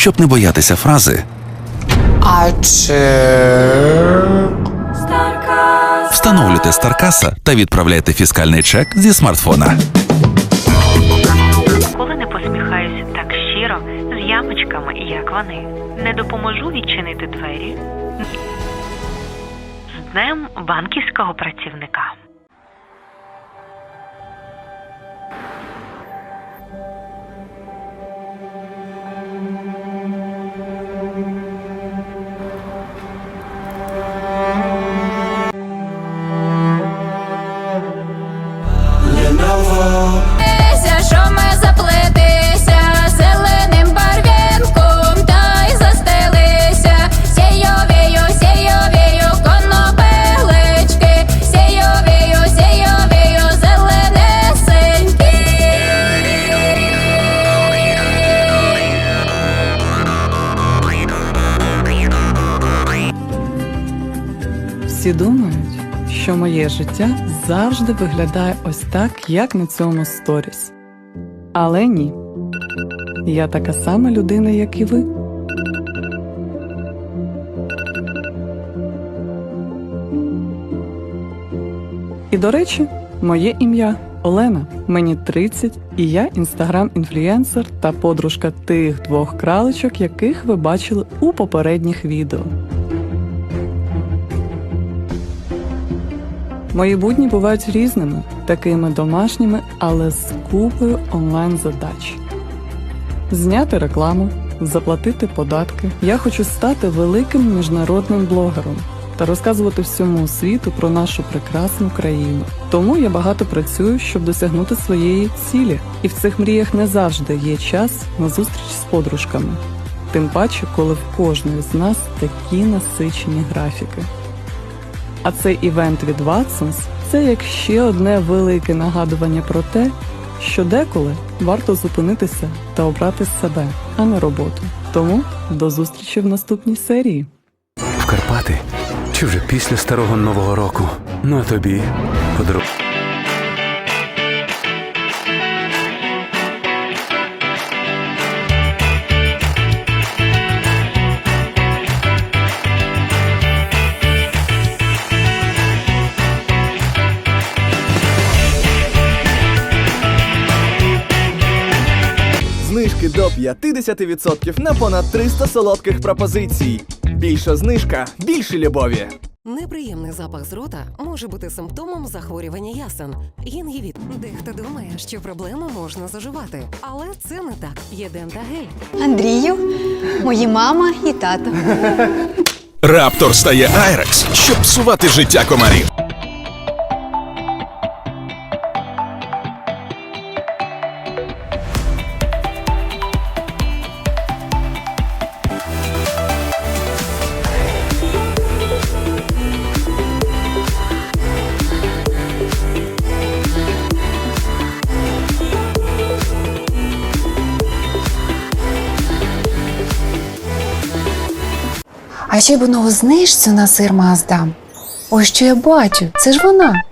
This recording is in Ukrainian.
щоб не боятися фрази А чи Встановлюйте Старкаса та відправляйте фіскальний чек зі смартфона. Коли не посміхаюся так щиро, з ямочками, як вони, не допоможу відчинити двері. З днем банківського працівника. Всі думають, що моє життя завжди виглядає ось так, як на цьому сторіс. Але ні. Я така сама людина, як і ви. І до речі, моє ім'я Олена. Мені 30, і я інстаграм-інфлюенсер та подружка тих двох кралечок, яких ви бачили у попередніх відео. Мої будні бувають різними, такими домашніми, але з купою онлайн-задач. Зняти рекламу, заплатити податки. Я хочу стати великим міжнародним блогером та розказувати всьому світу про нашу прекрасну країну. Тому я багато працюю, щоб досягнути своєї цілі, і в цих мріях не завжди є час на зустріч з подружками. Тим паче, коли в кожної з нас такі насичені графіки. А цей івент від Watsons – це як ще одне велике нагадування про те, що деколи варто зупинитися та обрати себе, а не роботу. Тому до зустрічі в наступній серії. В Карпати чи вже після старого нового року. Ну а тобі подару. До 50% на понад 300 солодких пропозицій. Більша знижка, більше любові. Неприємний запах з рота може бути симптомом захворювання ясен. Гінгівіт. Дехто думає, що проблему можна заживати, але це не так. Є дентагель. Андрію, мої мама і тато. Раптор стає Айрекс, щоб псувати життя комарів. А ще б одного знижцю на сир Маздам. Ось що я бачу, це ж вона.